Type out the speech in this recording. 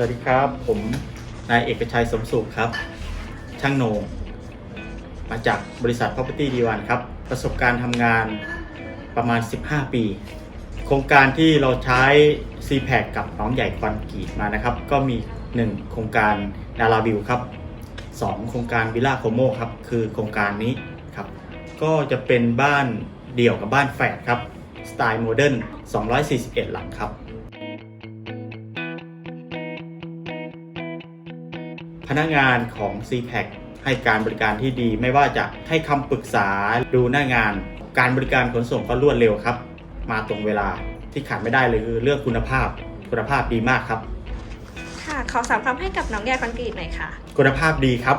สวัสดีครับ ผมนายเอกชัยสมสุขครับ ช่างโหนงมาจากบริษัท Property D1 ครับ ประสบการณ์ทำงานประมาณ 15 ปี โครงการที่เราใช้ c p a c กับน้องใหญ่คอนกรีตมานะครับ ก็มี 1 โครงการนาราบิวครับ 2 โครงการวิลล่าโคโมครับ คือโครงการนี้ครับ ก็จะเป็นบ้านเดี่ยวกับบ้านแฝดครับ สไตล์โมเดิร์น241 หลังครับ พนักงานของ c p a c ให้การบริการที่ดีไม่ว่าจะให้คำปรึกษาดูหน้างาน การบริการขนส่งก็รวดเร็วครับ มาตรงเวลาที่ขาดไม่ได้เลยคือเรื่องคุณภาพ คุณภาพดีมากครับ ค่ะ ขอสามคำให้กับน้องใหญ่คอนกรีตหน่อยค่ะ คุณภาพดีครับ